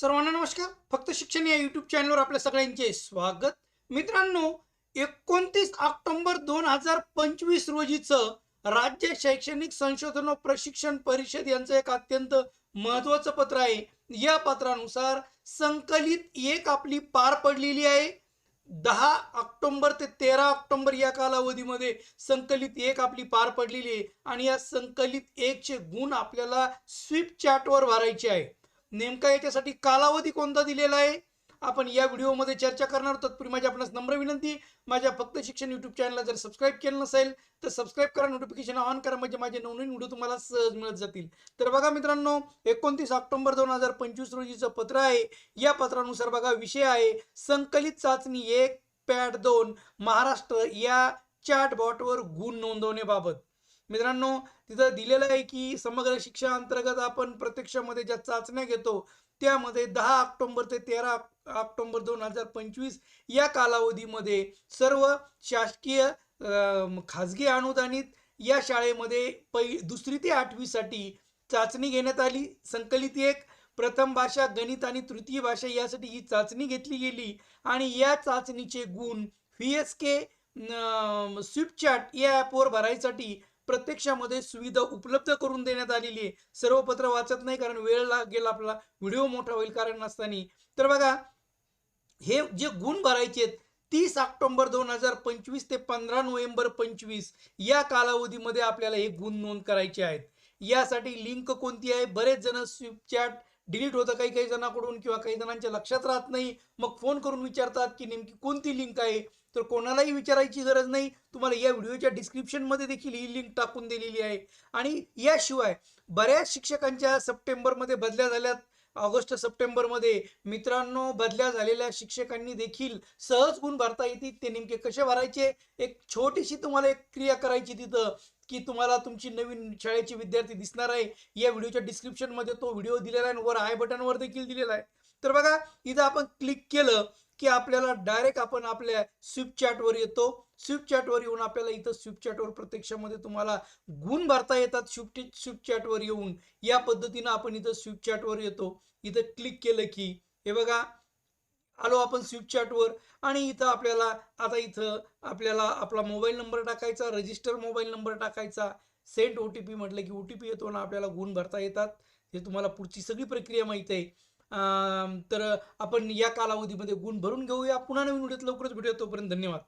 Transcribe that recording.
सर्वांना नमस्कार. फक्त शिक्षण या यूट्यूब चॅनलवर आपल्या सगळ्यांचे स्वागत. मित्रांनो एकोणतीस ऑक्टोबर दोन हजार पंचवीस रोजीचं राज्य शैक्षणिक संशोधन व प्रशिक्षण परिषद यांचं एक अत्यंत महत्वाचं पत्र आहे. या पत्रानुसार संकलित एक आपली पार पडलेली आहे. दहा ऑक्टोंबर ते तेरा ऑक्टोंबर या कालावधीमध्ये संकलित एक आपली पार पडलेली आहे. आणि या संकलित एकचे गुण आपल्याला स्विप चॅटवर भरायचे आहे. नेमका याच्यासाठी कालावधी कोणता दिलेला आहे? आपण या व्हिडिओमध्ये चर्चा करणार तत्पूर्वी माझी आपणास नम्र विनंती. माझ्या फक्त शिक्षण युट्यूब चॅनलला जर सबस्क्राईब केलं नसेल तर सबस्क्राईब करा नोटिफिकेशन ऑन करा. म्हणजे माझे नवनवीन व्हिडिओ तुम्हाला सहज मिळत जातील. तर बघा मित्रांनो एकोणतीस ऑक्टोबर दोन हजार पंचवीस रोजीचं पत्र आहे. या पत्रानुसार बघा विषय आहे संकलित चाचणी एक पॅड दोन महाराष्ट्र या चॅट बॉटवर गुण नोंदवण्याबाबत. मित्रांनो तिथं दिलेलं आहे की समग्र शिक्षा अंतर्गत आपण प्रत्यक्षामध्ये ज्या चाचण्या घेतो त्यामध्ये दहा ऑक्टोंबर ते तेरा ऑक्टोंबर दोन हजार पंचवीस या कालावधीमध्ये सर्व शासकीय खाजगी अनुदानित या शाळेमध्ये पै दुसरी ते आठवीसाठी चाचणी घेण्यात आली. संकलित एक प्रथम भाषा गणित आणि तृतीय भाषा यासाठी ही चाचणी घेतली गेली आणि या चाचणीचे गुण व्ही एस के स्विपचॅट या ॲपवर भरायसाठी प्रत्यक्षामध्ये सुविधा उपलब्ध करून देण्यात आलेली आहे. सर्व पत्र वाचत नाही कारण वेळ लागेल आपला व्हिडिओ मोठा होईल कारण नसताना. तर बघा हे जे गुण भरायचे आहेत तीस ऑक्टोबर दोन हजार पंचवीस ते पंधरा नोव्हेंबर पंचवीस या कालावधीमध्ये आपल्याला हे गुण नोंद करायचे आहेत. यासाठी लिंक कोणती आहे? बरेच जण स्विफ्ट चॅट डिलीट होतं काही काही जणांकडून किंवा काही जणांच्या लक्षात राहत नाही. मग फोन करून विचारतात की नेमकी कोणती लिंक आहे? तर कोणालाही विचारायची गरज नाही. तुम्हाला या व्हिडिओच्या डिस्क्रिप्शनमध्ये देखील ही लिंक टाकून दिलेली आहे. आणि याशिवाय बऱ्याच शिक्षकांच्या सप्टेंबरमध्ये बदल्या झाल्यात. ऑगस्ट सप्टेंबरमध्ये. मित्रांनो बदल्या झालेल्या शिक्षकांनी देखील सहज गुण भरता येतील. ते नेमके कसे भरायचे? एक छोटीशी तुम्हाला एक क्रिया करायची तिथं की तुम्हाला तुमची नवीन शाळेचे विद्यार्थी दिसणार आहे. या व्हिडिओच्या डिस्क्रिप्शनमध्ये तो व्हिडिओ दिलेला आहे वर आय बटनवर देखील दिलेला आहे. तर बघा इथं आपण क्लिक केलं की आपल्याला डायरेक्ट आपण आपल्या स्विफ्ट चॅटवर येतो. स्विफ्ट चॅटवर येऊन आपल्याला इथं स्विफ्ट चॅटवर प्रत्यक्षामध्ये तुम्हाला गुण भरता येतात स्विफ्ट स्विफ्ट चॅटवर येऊन. या पद्धतीनं आपण इथं स्विफ्ट चॅटवर येतो. इथं क्लिक केलं की हे बघा. आलो आपण स्विफ्ट चॅटवर आणि इथं आपल्याला आता इथं आपल्याला आपला मोबाईल नंबर टाकायचा रजिस्टर मोबाईल नंबर टाकायचा. सेंट ओ टी पी म्हटलं की ओ टी पी येतो ना आपल्याला गुण भरता येतात. हे तुम्हाला पुढची सगळी प्रक्रिया माहीत आहे. तर आपण या कालावधीमध्ये गुण भरून घेऊया. पुन्हा नवीन व्हिडिओत लवकरच भेटूया. तोपर्यंत धन्यवाद.